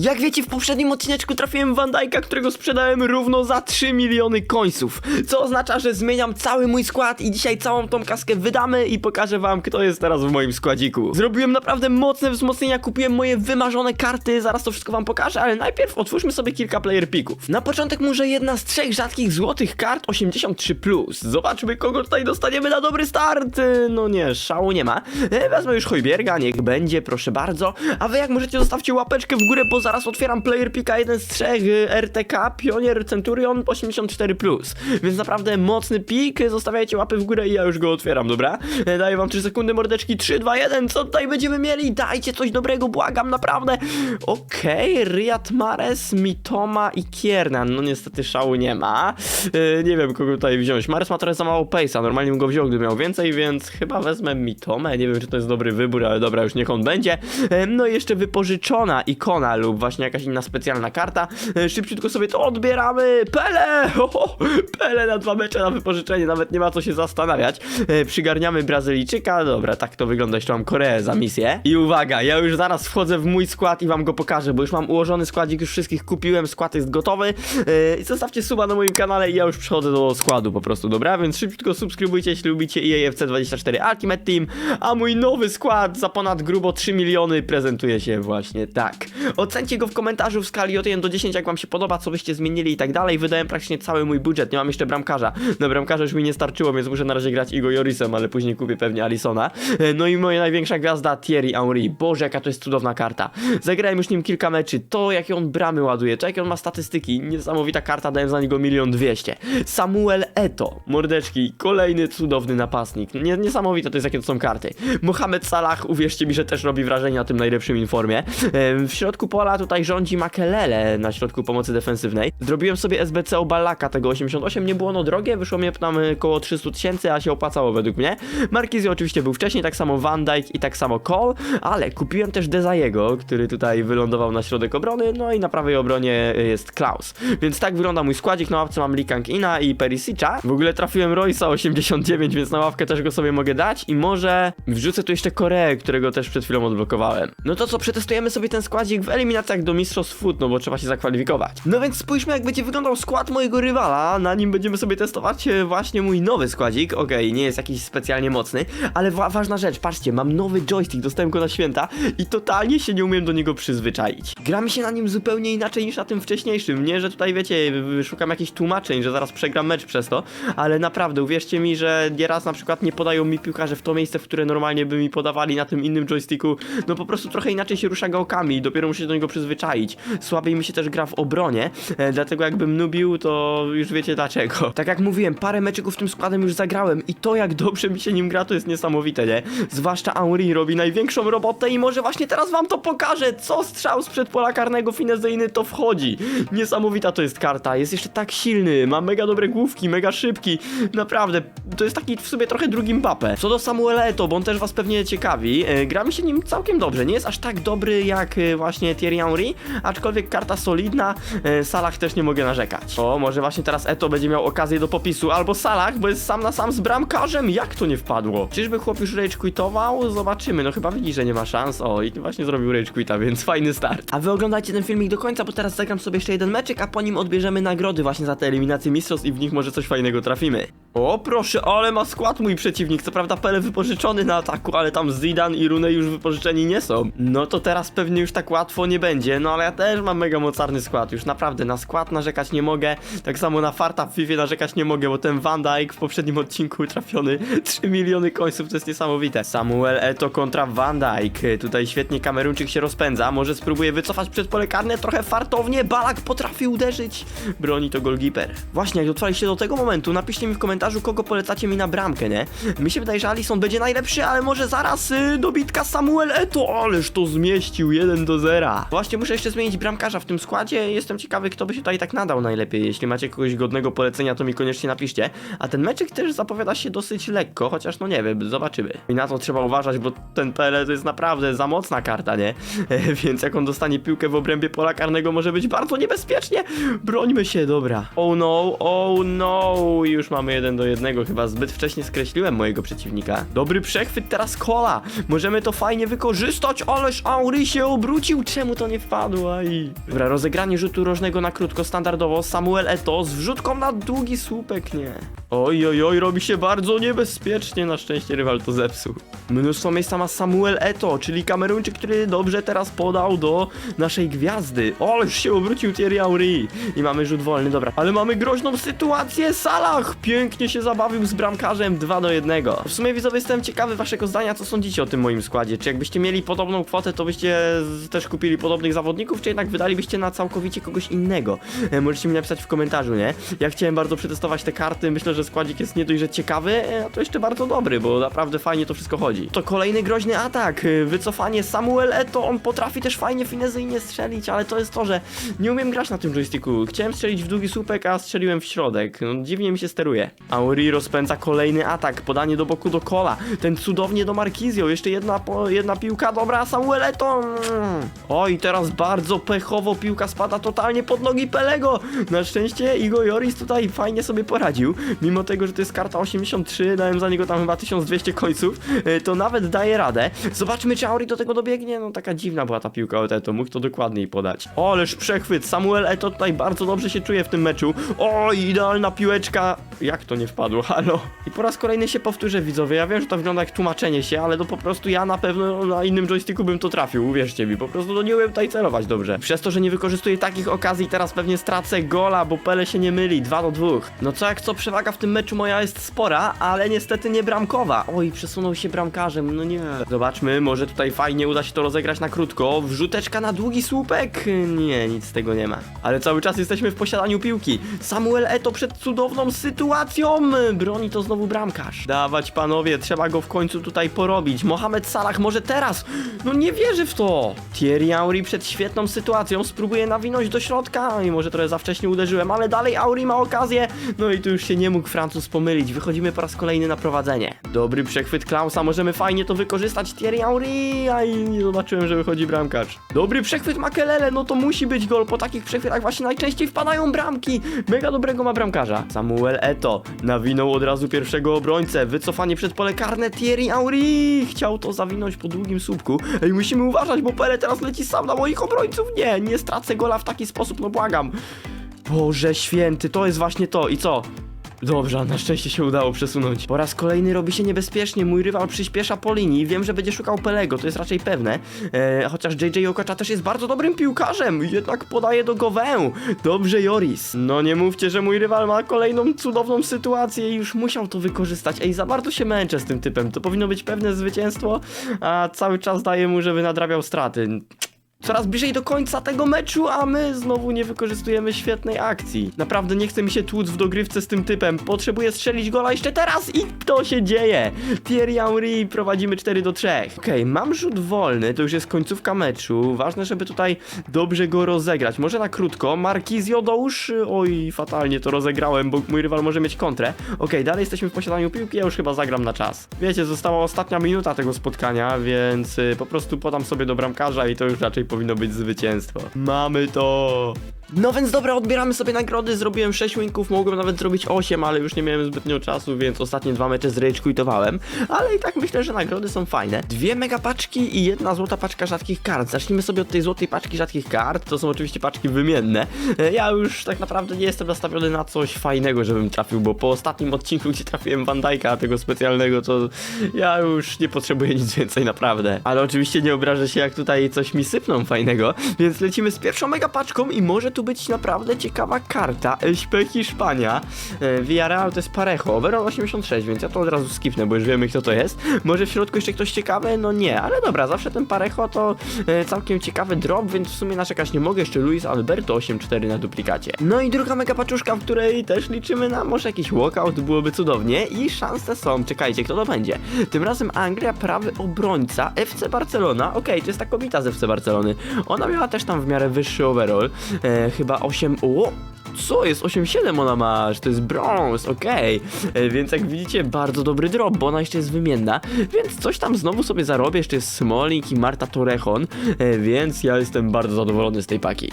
Jak wiecie, w poprzednim odcineczku trafiłem Van Dijk'a, którego sprzedałem równo za 3 miliony końców. Co oznacza, że zmieniam cały mój skład i dzisiaj całą tą kaskę wydamy i pokażę wam, kto jest teraz w moim składziku. Zrobiłem naprawdę mocne wzmocnienia, kupiłem moje wymarzone karty, zaraz to wszystko wam pokażę, ale najpierw otwórzmy sobie kilka player picków. Na początek może jedna z trzech rzadkich złotych kart 83+. Zobaczmy, kogo tutaj dostaniemy na dobry start. Y, No nie, szału nie ma. E, Wezmę już Hojbierga, niech będzie, proszę bardzo. A wy jak możecie, zostawcie łapeczkę w górę, bo zaraz otwieram player picka jeden z trzech y, RTK Pionier Centurion 84+. Więc naprawdę mocny pik, zostawiajcie łapy w górę i ja już go otwieram, dobra? E, Daję wam 3 sekundy, mordeczki, 3, 2, 1, co tutaj będziemy mieli? Dajcie coś dobrego, błagam, naprawdę. Okej, Riyad Mares, Mitoma i Kiernan. No niestety szału nie ma. E, nie wiem, kogo tutaj wziąć. Mares ma trochę za mało pace'a, normalnie bym go wziął, gdyby miał więcej, więc chyba wezmę Mitomę. Nie wiem, czy to jest dobry wybór, ale dobra, już niech on będzie. E, no i jeszcze wypożyczona ikona lub właśnie jakaś inna specjalna karta. E, szybciutko sobie to odbieramy. Pele! Ho, ho, Pele na dwa mecze na wypożyczenie, nawet nie ma co się zastanawiać. E, przygarniamy Brazylijczyka, dobra, tak to wygląda, jeszcze mam Koreę za misję. I uwaga, ja już zaraz wchodzę w mój skład i wam go pokażę, bo już mam ułożony składzik, już wszystkich kupiłem, skład jest gotowy. E, I zostawcie suba na moim kanale i ja już przechodzę do składu po prostu, dobra? Więc szybciutko subskrybujcie, jeśli lubicie E EAFC24 Ultimate Team, a mój nowy skład za ponad grubo 3 miliony prezentuje się właśnie tak. Ocencie go w komentarzu w skali od 1 do 10, jak wam się podoba, co byście zmienili i tak dalej. Wydałem praktycznie cały mój budżet, nie mam jeszcze bramkarza. Na bramkarza już mi nie starczyło, więc muszę na razie grać Igo Jorisem, ale później kupię pewnie Alisona. No i moja największa gwiazda Thierry Henry. Boże, jaka to jest cudowna karta. Zagrałem już nim kilka meczy. To, jakie on bramy ładuje, to, jakie on ma statystyki. Niesamowita karta, dałem za niego milion dwieście. Samuel Eto. Mordeczki, kolejny cudowny napastnik. Nie, niesamowite to jest, jakie to są karty. Mohamed Salah, uwierzcie mi, że też robi wrażenie na tym najlepszym informie. W środku pola tutaj rządzi Makelele na środku pomocy defensywnej. Zrobiłem sobie SBC Obalaka tego 88, nie było ono drogie, wyszło mi tam e, około 300 tysięcy, a się opłacało według mnie. Marquezio oczywiście był wcześniej, tak samo Van Dijk i tak samo Cole, ale kupiłem też Dezajego, który tutaj wylądował na środek obrony, no i na prawej obronie e, jest Klaus. Więc tak wygląda mój składzik, na ławce mam Lee Kang-ina i Perisicza. W ogóle trafiłem Roysa 89, więc na ławkę też go sobie mogę dać i może wrzucę tu jeszcze Koreę, którego też przed chwilą odblokowałem. No to co, przetestujemy sobie ten składzik w eliminacjach do Mistrzostw Foot, no bo trzeba się zakwalifikować. No więc spójrzmy jak będzie wyglądał skład mojego rywala, na nim będziemy sobie testować e, właśnie mój nowy składzik. Okej, nie jest jakiś specjalnie mocny, ale wa ważna rzecz, patrzcie, mam nowy joystick, dostałem go na święta i totalnie się nie umiem do niego przyzwyczaić. Gra mi się na nim zupełnie inaczej niż na tym wcześniejszym. Nie, że tutaj wiecie, szukam jakichś tłumaczeń, że zaraz przegram mecz przez to, ale naprawdę, uwierzcie mi, że nieraz na przykład nie podają mi piłkarze w to miejsce, w które normalnie by mi podawali na tym innym joysticku. No po prostu trochę inaczej się rusza gałkami i dopiero muszę do niego przyzwyczaić. Słabiej mi się też gra w obronie, e, dlatego jakbym nubił, to już wiecie dlaczego. Tak jak mówiłem, parę meczyków tym składem już zagrałem i to jak dobrze mi się nim gra, to jest niesamowite, nie? Zwłaszcza Henry robi największą robotę i może właśnie teraz wam to pokażę, co strzał sprzed pola karnego finezyjny to wchodzi. Niesamowita to jest karta, jest jeszcze tak silny, ma mega dobre główki, mega szybki, naprawdę, to jest taki w sobie trochę drugi Mbappe. Co do Samuela Eto, bo on też was pewnie ciekawi, e, gra mi się nim całkiem dobrze, nie jest aż tak dobry jak e, właśnie Thierry Henry, aczkolwiek karta solidna, e, Salah też nie mogę narzekać. O, może właśnie teraz Eto będzie miał okazję do popisu, albo Salah, bo jest sam na sam z bramkarzem, jak to nie wpadło? Czyżby chłop już rage quitował? Zobaczymy, no chyba widzi, że nie ma szans, o i właśnie zrobił rage quita, więc fajny start. A wy oglądajcie ten filmik do końca, bo teraz zagram sobie jeszcze jeden meczek, a po nim odbierzemy nagrody właśnie za te eliminacje mistrzostw i w nich może coś fajnego trafimy. O proszę, ale ma skład mój przeciwnik, co prawda Pele wypożyczony na ataku, ale tam Zidane i Rune już wypożyczeni nie są. No to teraz pewnie już tak łatwo nie będzie, no ale ja też mam mega mocarny skład, już naprawdę na skład narzekać nie mogę, tak samo na farta w FIFA narzekać nie mogę, bo ten Van Dijk w poprzednim odcinku trafiony 3 miliony końców, to jest niesamowite. Samuel Eto kontra Van Dijk, tutaj świetnie Kamerunczyk się rozpędza, może spróbuje wycofać przed pole karne, trochę fartownie, Balak potrafi uderzyć, broni to golgiper. Właśnie, jak dotrwaliście do tego momentu, napiszcie mi w komentarzu, kogo polecacie mi na bramkę, nie? Mi się wydaje, że Alisson będzie najlepszy, ale może zaraz y, dobitka Samuel Eto, ależ to zmieścił 1 do 0. Właśnie muszę jeszcze zmienić bramkarza w tym składzie, jestem ciekawy, kto by się tutaj tak nadał najlepiej. Jeśli macie kogoś godnego polecenia, to mi koniecznie napiszcie. A ten meczek też zapowiada się dosyć lekko, chociaż no nie wiem, zobaczymy. I na to trzeba uważać, bo ten Pele to jest naprawdę za mocna karta, nie? Więc jak on dostanie piłkę w obrębie pola karnego, może być bardzo niebezpiecznie. Brońmy się, dobra. Oh no, oh no, już mamy jeden do jednego, chyba zbyt wcześnie skreśliłem mojego przeciwnika. Dobry przechwyt teraz kola. Możemy to fajnie wykorzystać, ależ Henry się obrócił. Czemu to nie wpadło i... Dobra, rozegranie rzutu rożnego na krótko, standardowo, Samuel Eto z wrzutką na długi słupek, nie. Oj, oj, oj, robi się bardzo niebezpiecznie, na szczęście rywal to zepsuł. Mnóstwo miejsca ma Samuel Eto, czyli Kameruńczyk, który dobrze teraz podał do naszej gwiazdy. O, już się obrócił Thierry Henry i mamy rzut wolny, dobra. Ale mamy groźną sytuację, Salah pięknie się zabawił z bramkarzem 2 do 1. W sumie widzowie jestem ciekawy waszego zdania, co sądzicie o tym moim składzie. Czy jakbyście mieli podobną kwotę, to byście też kupili podobnych zawodników, czy jednak wydalibyście na całkowicie kogoś innego? E, możecie mi napisać w komentarzu, nie? Ja chciałem bardzo przetestować te karty, myślę, że składzik jest nie dość, że ciekawy, e, a to jeszcze bardzo dobry, bo naprawdę fajnie to wszystko chodzi. To kolejny groźny atak, e, wycofanie Samuel Eto, on potrafi też fajnie finezyjnie strzelić, ale to jest to, że nie umiem grać na tym joysticku. Chciałem strzelić w długi słupek, a strzeliłem w środek. No, dziwnie mi się steruje. Auri rozpędza kolejny atak, podanie do boku do kola. Ten cudownie do Markizio, jeszcze jedna, po, jedna piłka, dobra, Samuel Eto. Mm. Teraz bardzo pechowo piłka spada totalnie pod nogi Pelego. Na szczęście Igo Joris tutaj fajnie sobie poradził. Mimo tego, że to jest karta 83, dałem za niego tam chyba 1200 końców, e, to nawet daje radę. Zobaczmy, czy Auri do tego dobiegnie. No taka dziwna była ta piłka od Eto, mógł to dokładniej podać. O, przechwyt, Samuel Eto tutaj bardzo dobrze się czuje w tym meczu. Oj, idealna piłeczka. Jak to nie wpadło, halo? I po raz kolejny się powtórzę, widzowie. Ja wiem, że to wygląda jak tłumaczenie się, ale to po prostu ja na pewno na innym joysticku bym to trafił, uwierzcie mi. Po prostu to nie tutaj celować dobrze. Przez to, że nie wykorzystuję takich okazji, teraz pewnie stracę gola, bo Pele się nie myli. 2 do 2. No co jak co, przewaga w tym meczu moja jest spora, ale niestety nie bramkowa. Oj, przesunął się bramkarzem, no nie. Zobaczmy, może tutaj fajnie uda się to rozegrać na krótko. Wrzuteczka na długi słupek? Nie, nic z tego nie ma. Ale cały czas jesteśmy w posiadaniu piłki. Samuel Eto przed cudowną sytuacją. Broni to znowu bramkarz. Dawać panowie, trzeba go w końcu tutaj porobić. Mohamed Salah może teraz. No nie wierzę w to. Thierry Henry przed świetną sytuacją spróbuje nawinąć do środka. I może trochę za wcześnie uderzyłem, ale dalej Auri ma okazję. No i tu już się nie mógł Francuz pomylić. Wychodzimy po raz kolejny na prowadzenie. Dobry przechwyt Klausa, możemy fajnie to wykorzystać. Thierry Henry, a i nie zobaczyłem, że wychodzi bramkarz. Dobry przechwyt Makelele, no to musi być gol. Po takich przechwytach właśnie najczęściej wpadają bramki. Mega dobrego ma bramkarza. Samuel Eto nawinął od razu pierwszego obrońcę. Wycofanie przed pole karne Thierry Henry. Chciał to zawinąć po długim słupku. Ej, musimy uważać, bo Pele teraz leci sam na moich obrońców. Nie, nie stracę gola w taki sposób, no błagam. Boże święty, to jest właśnie to. I co? Dobrze, na szczęście się udało przesunąć. Po raz kolejny robi się niebezpiecznie. Mój rywal przyspiesza po linii. Wiem, że będzie szukał Pelego, to jest raczej pewne. E, chociaż JJ Okacza też jest bardzo dobrym piłkarzem. Jednak podaje do Gowę. Dobrze, Joris. No nie mówcie, że mój rywal ma kolejną cudowną sytuację i już musiał to wykorzystać. Ej, za bardzo się męczę z tym typem. To powinno być pewne zwycięstwo, a cały czas daje mu, żeby nadrabiał straty. Coraz bliżej do końca tego meczu, a my znowu nie wykorzystujemy świetnej akcji. Naprawdę nie chce mi się tłuc w dogrywce z tym typem. Potrzebuję strzelić gola jeszcze teraz i to się dzieje. Thierry Henry prowadzimy 4 do 3. Okej, mam rzut wolny, to już jest końcówka meczu. Ważne, żeby tutaj dobrze go rozegrać. Może na krótko. Markizio dołóż. Oj, fatalnie to rozegrałem, bo mój rywal może mieć kontrę. Okej, dalej jesteśmy w posiadaniu piłki, ja już chyba zagram na czas. Wiecie, została ostatnia minuta tego spotkania, więc y, po prostu podam sobie do bramkarza i to już raczej powinno być zwycięstwo. Mamy to! No więc dobra, odbieramy sobie nagrody, zrobiłem 6 winków, mogłem nawet zrobić 8, ale już nie miałem zbytnio czasu, więc ostatnie dwa mecze zrejczkuitowałem, ale i tak myślę, że nagrody są fajne. Dwie mega paczki i jedna złota paczka rzadkich kart. Zacznijmy sobie od tej złotej paczki rzadkich kart, to są oczywiście paczki wymienne. E, Ja już tak naprawdę nie jestem nastawiony na coś fajnego, żebym trafił, bo po ostatnim odcinku, gdzie trafiłem Van tego specjalnego, to ja już nie potrzebuję nic więcej, naprawdę. Ale oczywiście nie obrażę się, jak tutaj coś mi sypną fajnego, więc lecimy z pierwszą mega paczką i może tu być naprawdę ciekawa karta. SP Hiszpania. E, Villarreal to jest Parejo, overall 86, więc ja to od razu skipnę, bo już wiemy kto to jest. Może w środku jeszcze ktoś ciekawy? No nie, ale dobra, zawsze ten Parejo to e, całkiem ciekawy drop, więc w sumie naczekać nie mogę. Jeszcze Luis Alberto 8-4 na duplikacie. No i druga mega paczuszka, w której też liczymy na może jakiś walkout, byłoby cudownie i szanse są. Czekajcie, kto to będzie? Tym razem Anglia, prawy obrońca, FC Barcelona. Okej, to jest ta kobieta z FC Barcelony. Ona miała też tam w miarę wyższy overall. E, chyba 8. O! Co jest? 8-7 ona ma, to jest brąz, okej. E, Więc jak widzicie, bardzo dobry drop, bo ona jeszcze jest wymienna. Więc coś tam znowu sobie zarobię. Jeszcze jest Smalling i Marta Torrejon. E, Więc ja jestem bardzo zadowolony z tej paki.